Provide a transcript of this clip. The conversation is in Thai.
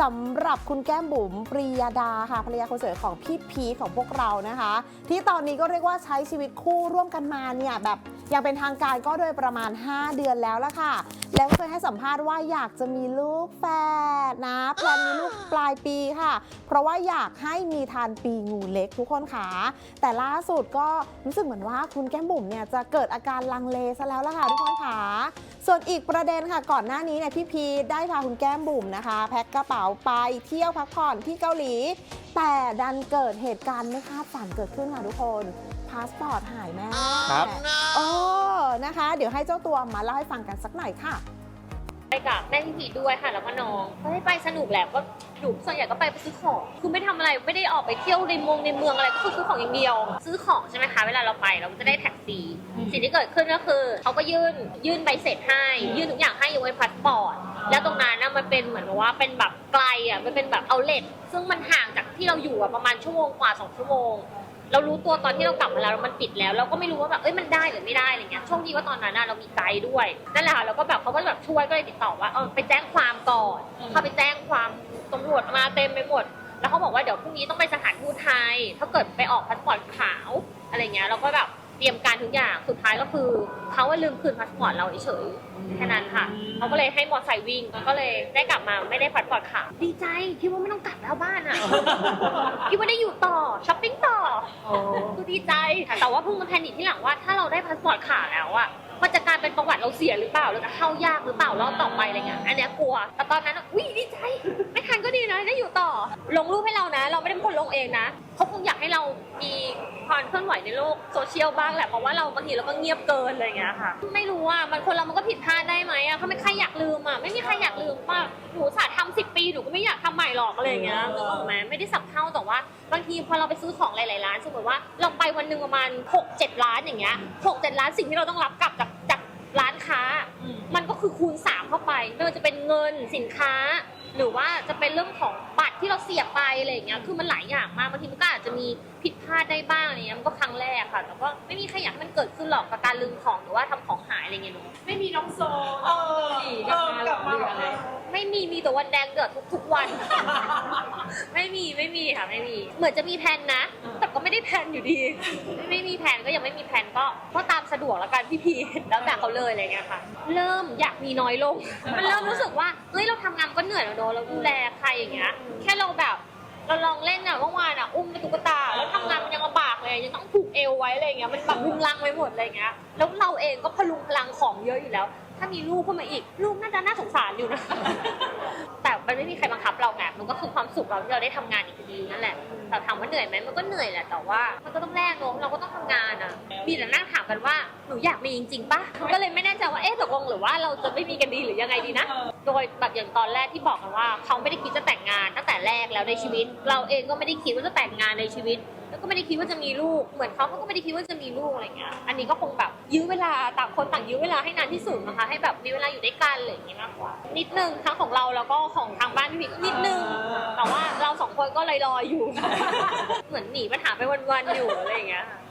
สำหรับคุณแก้มบุ๋มปรียดาค่ะภรรยาคนสวยของพี่พีของพวกเรานะคะ ที่ตอนนี้ก็เรียกว่าใช้ชีวิตคู่ร่วมกันมาเนี่ยแบบอย่างเป็นทางการก็โดยประมาณ 5 เดือนแล้วละค่ะ แล้วเคยให้สัมภาษณ์ว่าอยากจะมีลูกแฝดนะแพลนมีลูกปลายปีค่ะ เพราะว่าอยากให้มีทานปีงูเล็กทุกคนค่ะ แต่ล่าสุดก็รู้สึกเหมือนว่าคุณแก้มบุ๋มเนี่ยจะเกิดอาการลังเลซะแล้วละค่ะทุกคนค่ะ ส่วนอีกประเด็นค่ะก่อนหน้านี้เนี่ยพี่พีได้พาคุณแก้มบุ๋มนะคะ แพ็คกระเป๋าไปเที่ยวพักผ่อนที่เกาหลี แต่ดันเกิดเหตุการณ์ไม่คาดฝันเกิดขึ้นค่ะทุกคนพาสปอร์ตหายแม่ครับโอ้นะคะ เดี๋ยวให้เจ้าตัวมาเล่าให้ฟังกันสักหน่อยค่ะ ไปกับแม่พี่พีด้วยค่ะ แล้วก็น้องก็ได้ไปสนุกแหละก็หนูส่วนใหญ่ก็ไปไปซื้อของ คือไม่ทำอะไรไม่ได้ออกไปเที่ยวในเมืองในเมืองอะไรก็คือซื้อของอย่างเดียว ซื้อของใช่ไหมคะ เวลาเราไปเราก็จะได้แท็กซี่สิ่งที่เกิดขึ้นก็คือเขาก็ยื่นยื่นใบเสร็จให้ ยื่นทุกอย่างให้ยกเว้นพาสปอร์ต แล้วตรงนั้นนะมันเป็นเหมือนกับว่าเป็นแบบไกลอะมันเป็นแบบเอาเลทซึ่งมันห่างจากที่เราอยู่อะประมาณชั่วโมงกว่าสองชั่วโมง เรารู้ตัวตอนที่เรากลับมาแล้วแล้วมันปิดแล้ว เราก็ไม่รู้ว่าแบบเอ้ยมันได้หรือไม่ได้อะไรเงี้ยโชคดีว่าตอนนั้นน่ะเรามีไกด์ด้วยนั่นแหละค่ะเราก็แบบเขาก็แบบช่วยก็เลยติดต่อว่าเออไปแจ้งความก่อนเขาไปแจ้งความตำรวจมาเต็มไปหมด แล้วเขาบอกว่าเดี๋ยวพรุ่งนี้ต้องไปสถานทูตไทย ถ้าเกิดไปออกพาสปอร์ตขาวอะไรเงี้ยเราก็แบบ เตรียมการทุกอย่างสุดท้ายก็คือเขาว่าลืมคืนพาสปอร์ตเราเฉยๆแค่นั้นค่ะเขาก็เลยให้มอเตอร์ไซค์วิ่งก็เลยได้กลับมาไม่ได้พาสปอร์ตขาวดีใจคิดว่าไม่ต้องกลับแล้วบ้านอะคิดว่าได้อยู่ต่อช้อปปิ้งต่อคือดีใจแต่ว่าเพิ่งมาแพนิคที่หลังว่าถ้าเราได้พาสปอร์ตขาแล้วอะมันจะกลายเป็นประวัติเราเสียหรือเปล่าเราจะเข้ายากหรือเปล่ารอบต่อไปอะไรเงี้ยอันเนี้ยกลัวแต่ตอนนั้นอะอุ้ยดีใจ ไม่ทันก็ดีนะได้อยู่ต่อ ลงรูปให้เรานะ เราไม่ได้เป็นคนลงเองนะเขาคงอยากให้เรามีความเคลื่อนไหวในโลกโซเชียลบ้างแหละเพราะว่าเราบางทีเราก็เงียบเกินอะไรเงี้ยค่ะ ไม่รู้ว่ามันคนเรามันก็ผิดพลาดได้ไหมอะเขาไม่ใครอยากลืมอะไม่มีใครอยากลืมป่ะหนูสาทำสิบปีหนูก็ไม่อยากทำใหม่หรอกอะไรเงี้ยนึกออกไหมไม่ได้สับเท่าแต่ว่า บางทีพอเราไปซื้อของหลายๆร้านสมมติว่าเราไปวันหนึ่งประมาณ6 7ร้านอย่างเงี้ย6 7ร้านสิ่งที่เราต้องรับกลับจากจาก ร้านค้า มันก็คือคูณ 3 เข้าไปไม่ว่าจะเป็นเงินสินค้า หรือว่าจะเป็นเรื่องของบัตรที่เราเสียบไปอะไรอย่างเงี้ยคือมันหลายอย่างมากบางทีมันก็อาจจะมีผิดพลาดได้บ้างอะไรเงี้ยมันก็ครั้งแรกค่ะแต่ก็ไม่มีใครอยากให้มันเกิดขึ้นหรอกกับการลืมของหรือว่าทำของหายอะไรเงี้ยหนูไม่มีน้องโซเออเออกลับมาแบบนี้ไม่มีมีแต่วันแดงเดือดทุกๆวัน ไม่มีไม่มีค่ะไม่มี เหมือนจะมีแผนนะแต่ ก็ไม่ได้แผนอยู่ดี ไม่ไม่มีแผนก็ยังไม่มีแผนก็ก็ตามสะดวกแล้วกันพี่พีแล้วแต่เขาเลยอะไรเงี้ยค่ะ เริ่มอยากมีน้อยลง มันเริ่มรู้สึกว่าเฮ้ยเราทำงานก็เหนื่อยแล้วเนอะเราดูแลใครอย่างเงี้ย แค่เราแบบเราลองเล่นอะเมื่อวานอะอุ้มตุ๊กตาแล้วทำงานมันยังลำบากเลยยังต้องผูกเอวไว้อะไรเงี้ยมันแบบรุงรังไปหมดอะไรเงี้ยแล้วเราเองก็พลุงพลังของเยอะอยู่แล้ว ถ้ามีลูกเข้ามาอีก ลูกน่าจะน่าสงสารอยู่นะ แต่มันไม่มีใครบังคับเราไงมันก็คือความสุขเราที่เราได้ทำงานอีกทีนั่นแหละแต่ถามว่าเหนื่อยไหมมันก็เหนื่อยแหละแต่ว่า มันก็ต้องแลกเนอะเราก็ต้องทำงานอะ มีแต่นั่งถามกันว่าหนูอยากมีจริงๆปะก็เลยไม่แน่ใจว่าเอ๊ะตกลงหรือว่าเราจะไม่มีกันดีหรือยังไงดีนะโดยแบบอย่างตอนแรกที่บอกกันว่า เขาไม่ได้คิดจะแต่งงานตั้งแต่แรกแล้วในชีวิต เราเองก็ไม่ได้คิดว่าจะแต่งงานในชีวิต แล้วก็ไม่ได้คิดว่าจะมีลูก เหมือนเขาเขาก็ไม่ได้คิดว่าจะมีลูกอะไรเงี้ย อันนี้ก็คงแบบยื้อเวลาต่างคนต่างยื้อเวลาให้นานที่สุดนะคะ ให้แบบมีเวลาอยู่ด้วยกันอะไรอย่างงี้มากกว่า นิดนึงทั้งของเราแล้วก็ของทางบ้านพี่พีก็นิดนึง แต่ว่าเราสองคนก็ลอยๆอยู่ เหมือนหนีปัญหาไปวันๆอยู่อะไรอย่างเงี้ย